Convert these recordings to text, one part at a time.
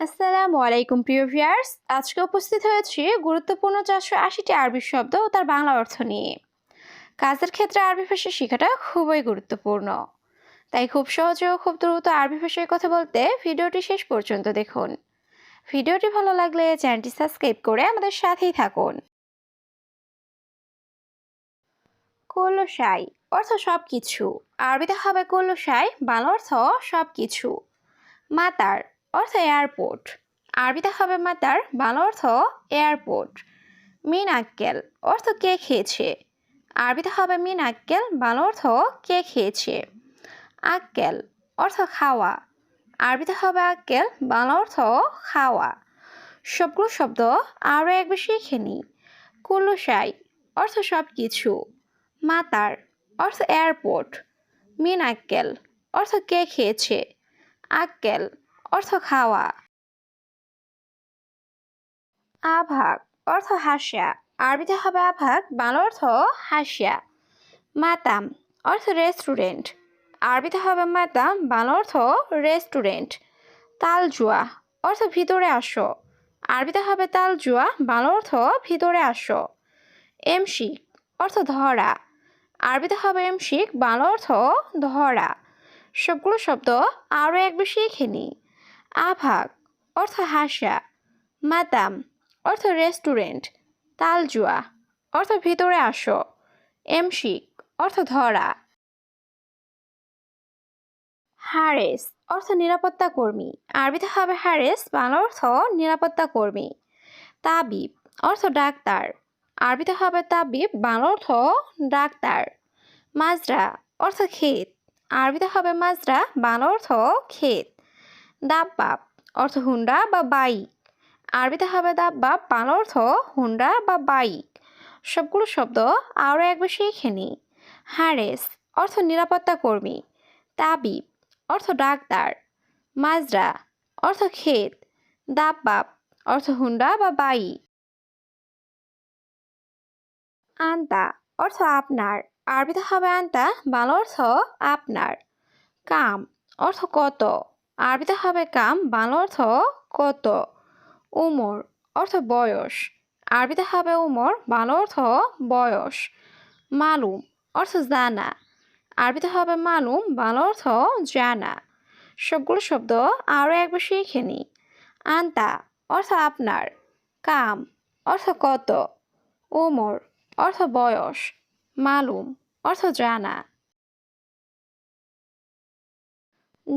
আসসালামু আলাইকুম, প্রিয় ভিউয়ার্স। আজকে উপস্থিত হয়েছি গুরুত্বপূর্ণ চারশো আশিটি আরবি শব্দ ও তার বাংলা অর্থ নিয়ে। কাজের ক্ষেত্রে আরবি ভাষা শেখাটা খুবই গুরুত্বপূর্ণ। তাই খুব সহজে ও খুব দ্রুত আরবি ভাষায় কথা বলতে ভিডিওটি শেষ পর্যন্ত দেখুন। ভিডিওটি ভালো লাগলে চ্যানেলটি সাবস্ক্রাইব করে আমাদের সাথেই থাকুন। কলসাই অর্থ সব কিছু আরবিতে হবে কলসাই, বাংলা অর্থ সব কিছু মাতার অর্থ এয়ারপোর্ট। আরবিতে হবে মাতার বাংলা অর্থ এয়ারপোর্ট। মিন আক্কেল অর্থ কে খেয়েছে। আরবিতে হবে মিন আক্কেল বাংলা অর্থ কে খেয়েছে। আক্কেল, অর্থ খাওয়া। আরবিতে হবে আক্কেল, বাংলা অর্থ খাওয়া। সবগুলো শব্দ আরও একবার শিখে নিই কুলুসাই অর্থ সব কিছু মাতার, অর্থ এয়ারপোর্ট। মিন আক্কেল অর্থ কে খেয়েছে। আক্কেল অর্থ খাওয়া। আভাগ, অর্থ হাসিয়া। আরবিতে হবে আভাগ বাংলা অর্থ হাসিয়া। মাতাম, অর্থ রেস্টুরেন্ট। আরবিতে হবে মাতাম বাংলা অর্থ রেস্টুরেন্ট। তালজুয়া, অর্থ ভিতরে আসো। আরবিতে হবে তালজুয়া বাংলা অর্থ ভিতরে আসো। এমশিক, অর্থ ধরা। আরবিতে হবে এমশিক বাংলা অর্থ ধরা। সবগুলো শব্দ আরও এক বেশি শিখে নিই। আভাগ, অর্থ হাসা। মাতাম অর্থ রেস্টুরেন্ট। তালজুয়া, অর্থ ভিতরে আসো। এমশিক, অর্থ ধরা। হারেস, অর্থ নিরাপত্তা কর্মী। আরবিতে হবে হারেস, বাংলা অর্থ নিরাপত্তা কর্মী। তাবিব, অর্থ ডাক্তার। আরবিতে হবে তাবিব, বাংলা অর্থ ডাক্তার। মাজরা, অর্থ ক্ষেত। আরবিতে হবে মাজরা, বাংলা অর্থ ক্ষেত। দাব্বাব, অর্থ হুন্ডা বা বাইক। আরবিতে হবে দাব্বাব, বাংলা অর্থ হুন্ডা বা বাইক। সবগুলো শব্দ আরও একবার শিখে নিই। হারেস, অর্থ নিরাপত্তা কর্মী। তাবিব, অর্থ ডাক্তার মাজরা, অর্থ ক্ষেত। দাব্বাব, অর্থ হুন্ডা বা বাইক। আন্তা, অর্থ আপনার। আরবিতে হবে আন্তা, বাংলা অর্থ আপনার। কাম, অর্থ কত। আরবিতে হবে কাম, বাংলা অর্থ কত? উমর, অর্থ বয়স। আরবিতে হবে উমর, বাংলা অর্থ বয়স। মালুম, অর্থ জানা। আরবিতে হবে মালুম, বাংলা অর্থ জানা। সবগুলো শব্দ আরও একবার শিখে নিই। আন্তা, অর্থ আপনার। কাম, অর্থ কত? উমর, অর্থ বয়স। মালুম, অর্থ জানা।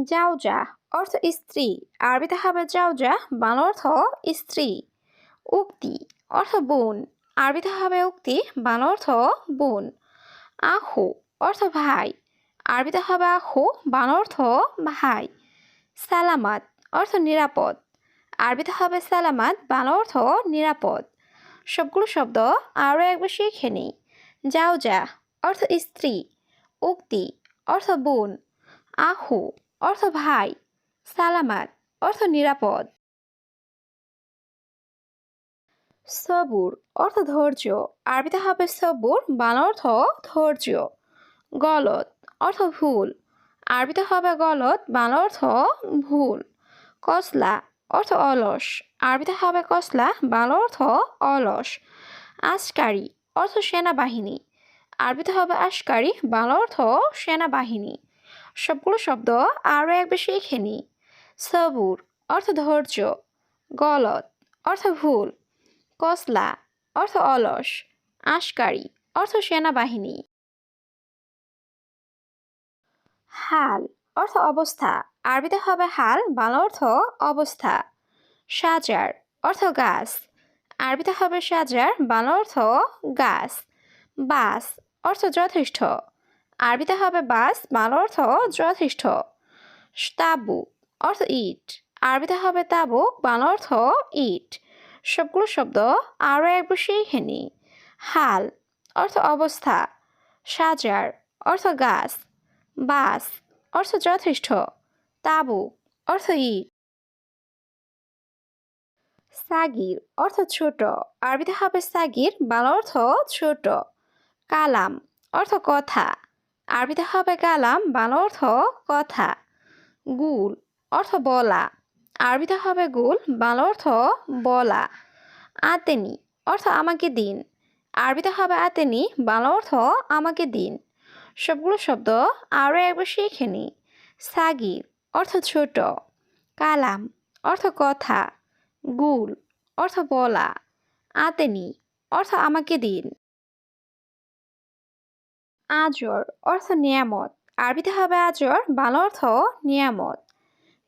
জাউজা অর্থ স্ত্রী। আরবিতে হবে জাউজা বাংলা অর্থ স্ত্রী। উক্তি, অর্থ বোন। আরবিতে হবে উক্তি, বাংলা অর্থ বোন। আহু, অর্থ ভাই। আরবিতে হবে আহু, বাংলা অর্থ ভাই। সালামাত, অর্থ নিরাপদ। আরবিতে হবে সালামাত, বাংলা অর্থ নিরাপদ। সবগুলো শব্দ আরও একবার শিখে নিই। জাউজা অর্থ স্ত্রী। উক্তি, অর্থ বোন। আহু, অর্থ ভাই। সালামাত, অর্থ নিরাপদ। সবুর, অর্থ ধৈর্য। আরবিতে হবে সবুর, বাংলা অর্থ ধৈর্য। গলত অর্থ ভুল। আরবিতে হবে গলত বাংলা অর্থ ভুল। কসলা, অর্থ অলস। আরবিতে হবে কসলা, বাংলা অর্থ অলস। আশকারি, অর্থ সেনাবাহিনী। আরবিতে হবে আশকারি, বাংলা অর্থ সেনাবাহিনী। সবগুলো শব্দ আরও এক বেশি শিখে সবুর, অর্থ ধৈর্য, গলত, অর্থ ভুল, কসলা, অর্থ অলস, আশকারি, অর্থ সেনাবাহিনী। হাল, অর্থ অবস্থা, আরবিতে হবে হাল, বাংলা অর্থ অবস্থা। সাজার, অর্থ গাছ, আরবিতে হবে সাজার, বাংলা অর্থ গাছ। বাস, অর্থ যথেষ্ট, আরবিতে হবে বাস, বাংলা অর্থ যথেষ্ট। তাবু অর্থ ইট। আরবিতে হবে তাবুক বাংলা অর্থ ইট। সবগুলো শব্দ আরও একবার শিখে নিই হাল, অর্থ অবস্থা। সাজার, অর্থ গাছ। বাস, অর্থ যথেষ্ট। তাবু, অর্থ ইট। সাগির, অর্থ ছোট। আরবিতে হবে সাগির, বাংলা অর্থ ছোট। কালাম, অর্থ কথা। আরবিতে হবে কালাম, বাংলা অর্থ কথা। গুল অর্থ বলা। আরবিতে হবে গুল, বাংলা অর্থ বলা। আতেনি, অর্থ আমাকে দিন। আরবিতে হবে আতেনি, বাংলা অর্থ আমাকে দিন। সবগুলো শব্দ আরও একবার শিখে নি। সাগির, অর্থ ছোট। কালাম, অর্থ কথা। গুল, অর্থ বলা। আতেনি, অর্থ আমাকে দিন। আজর, অর্থ নিয়ামত। আরবিতে হবে আজর, বাংলা অর্থ নিয়ামত।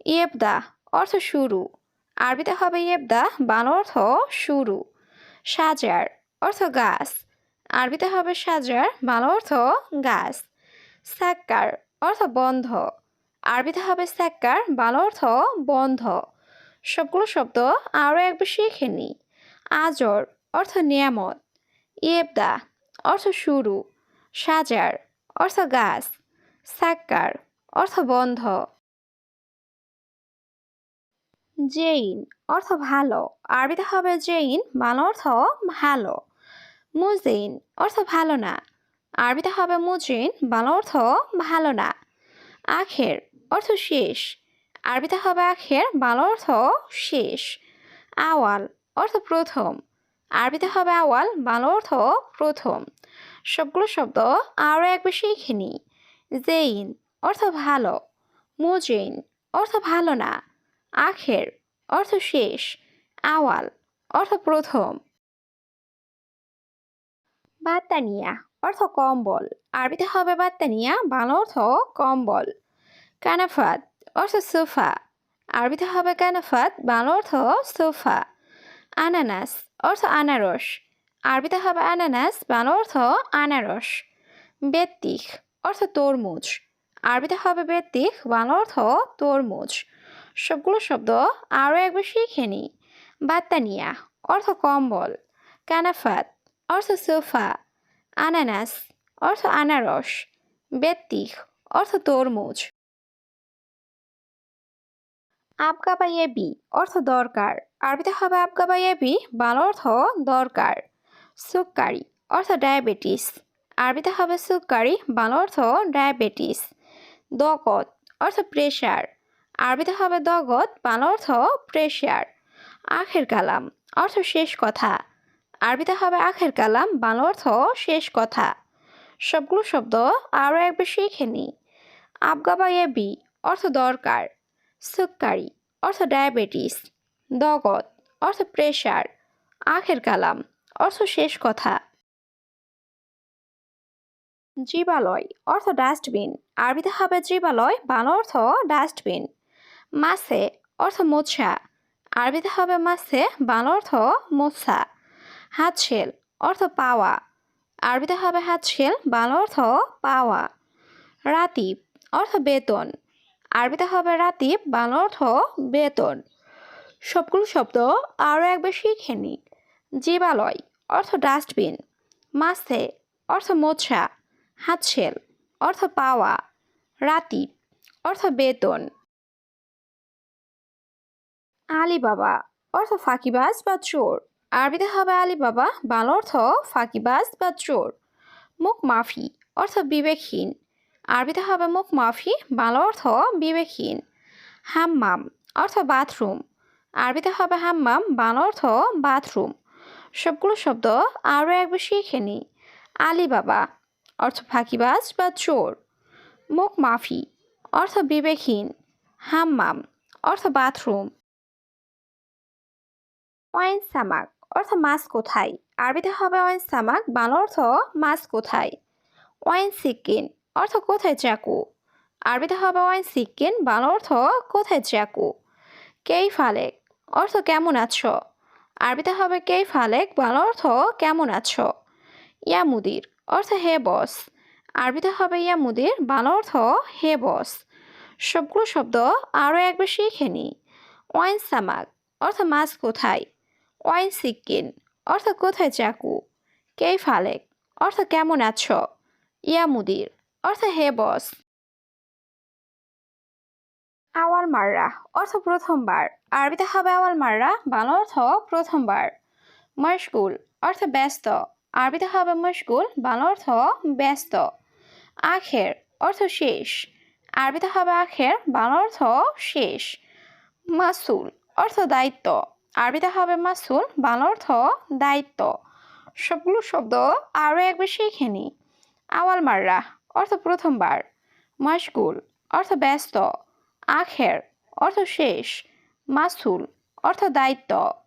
ইয়েবদা অর্থ শুরু। আরবিতে হবে ইয়েবদা বাংলা অর্থ শুরু। সাজার অর্থ গাছ। আরবিতে হবে সাজার বাংলা অর্থ গাছ। সাক্কার অর্থ বন্ধ। আরবিতে হবে সাক্কার বাংলা অর্থ বন্ধ। সবগুলো শব্দ আরও একবার শিখে নি। আজর অর্থ নিয়ামত। ইয়েবদা অর্থ শুরু। সাজার অর্থ গাছ। সাক্কার অর্থ বন্ধ। জেইন অর্থ ভালো। আরবিতে হবে জেইন, বাংলা অর্থ ভালো। মুজেইন অর্থ ভালো না। আরবিতে হবে মুজিন বাংলা অর্থ ভালো না। আখের অর্থ শেষ। আরবিতে হবে আখের, বাংলা অর্থ শেষ। আওয়াল অর্থ প্রথম। আরবিতে হবে আওয়াল, বাংলা অর্থ প্রথম। সবগুলো শব্দ আরও একবার শিখে নি। জেইন অর্থ ভালো। মুজেইন অর্থ ভালো না। আখের, অর্থ শেষ। আওয়াল, অর্থ প্রথম। বাত্তানিয়া, অর্থ কম্বল। আরবিতে হবে বাত্তানিয়া, বাংলা অর্থ কম্বল। কানাফাত, অর্থ সোফা। আরবিতে হবে কানাফাত, বাংলা অর্থ সোফা। আনানাস, অর্থ আনারস। আরবিতে হবে আনানাস, বাংলা অর্থ আনারস। বেত্তিক অর্থ তরমুজ। আরবিতে হবে বেত্তিক বাংলা অর্থ তরমুজ। সবগুলো শব্দ আরও একবার শিখে নি বাত্তানিয়া, অর্থ কম্বল। কানাফাত, অর্থ সোফা। আনানাস, অর্থ আনারস। বেত্তিক অর্থ তরমুজ। আবগাবাইয়েবি অর্থ দরকার। আরবিতে হবে আবগাবাইয়েবি বাংলা অর্থ দরকার। সুক্কারি, অর্থ ডায়াবেটিস। আরবিতে হবে সুক্কারি, বাংলা অর্থ ডায়াবেটিস। দকত, অর্থ প্রেশার। আরবিতে হবে দগত বাংলা অর্থ প্রেশার আখের কালাম, অর্থ শেষ কথা। আরবিতে হবে আখের কালাম, বাংলা অর্থ শেষ কথা। সবগুলো শব্দ আরও একবার শিখে নি আবগাবাইয়েবি, অর্থ দরকার। সুক্কারি, অর্থ ডায়াবেটিস দগত অর্থ প্রেশার আখের কালাম, অর্থ শেষ কথা। জীবালয়, অর্থ ডাস্টবিন আরবিতে হবে জীবালয়, বাংলা অর্থ ডাস্টবিন মাছে অর্থ মোছা। আরবিতে হবে মাসে, বাংলা অর্থ মোছা। হাতশেল, অর্থ পাওয়া। আরবিতে হবে হাতশেল, বাংলা অর্থ পাওয়া। রাতিব, অর্থ বেতন। আরবিতে হবে রাতিব, বাংলা অর্থ বেতন। সবগুলো শব্দ আরও একবার শিখে নি জীবালয়, অর্থ ডাস্টবিন। মাসে, অর্থ মোছা। হাতশেল, অর্থ পাওয়া। রাতিব, অর্থ বেতন। আলিবাবা, অর্থ ফাঁকিবাজ বা চোর। আরবিতে হবে আলিবাবা, বাংলা অর্থ ফাঁকিবাজ বা চোর। মুখ মাফি, অর্থ বিবেকহীন। আরবিতে হবে মুখ মাফি, বাংলা অর্থ বিবেকহীন। হাম্মাম, অর্থ বাথরুম। আরবিতে হবে হাম্মাম, বাংলা অর্থ বাথরুম। সবগুলো শব্দ আরও একবার শিখে নি আলিবাবা, অর্থ ফাঁকিবাজ বা চোর। মুখ মাফি, অর্থ বিবেকহীন। হাম্মাম, অর্থ বাথরুম। ওয়াইন সামাক, অর্থ মাছ কোথায়? আরবিতে হবে ওয়াইন সামাক, বাংলা অর্থ মাছ কোথায়? ওয়াইন সিকিন, অর্থ কোথায় চাকু? আরবিতে হবে ওয়াইন সিকিন, বাংলা অর্থ কোথায় চাকু? কেই ফালেক অর্থ কেমন আছো? আরবিতে হবে কেই ফালেক বাংলা অর্থ কেমন আছো? ইয়া মুদির অর্থ হে বস। আরবিতে হবে ইয়া মুদির বাংলা অর্থ হে বস। সবগুলো শব্দ আরও একবার শিখে নি। ওয়াইন সামাক, অর্থ মাছ কোথায়? ওয়াইন সিকিন অর্থ কোথায় চাকু? কেই ফালেক অর্থ কেমন আছো? ইয়া মুদির। অর্থ হে বস। আওয়াল মাররা। অর্থ প্রথমবার। আরবিতে হবে আওয়াল মাররা। বাংলা অর্থ প্রথমবার। মশগুল। অর্থ ব্যস্ত। আরবিতে হবে মশগুল। বাংলা অর্থ ব্যস্ত। আখের। অর্থ শেষ। আরবিতে হবে আখের। বাংলা অর্থ শেষ। মাসুল। অর্থ দায়িত্ব। আরবিতে হবে মাসুল, বাংলা অর্থ দায়িত্ব। সবগুলো শব্দ আরও একবার শিখে নিই। আওয়াল মাররা, অর্থ প্রথমবার। মাসগুল অর্থ ব্যস্ত। আখের, অর্থ শেষ। মাসুল, অর্থ দায়িত্ব।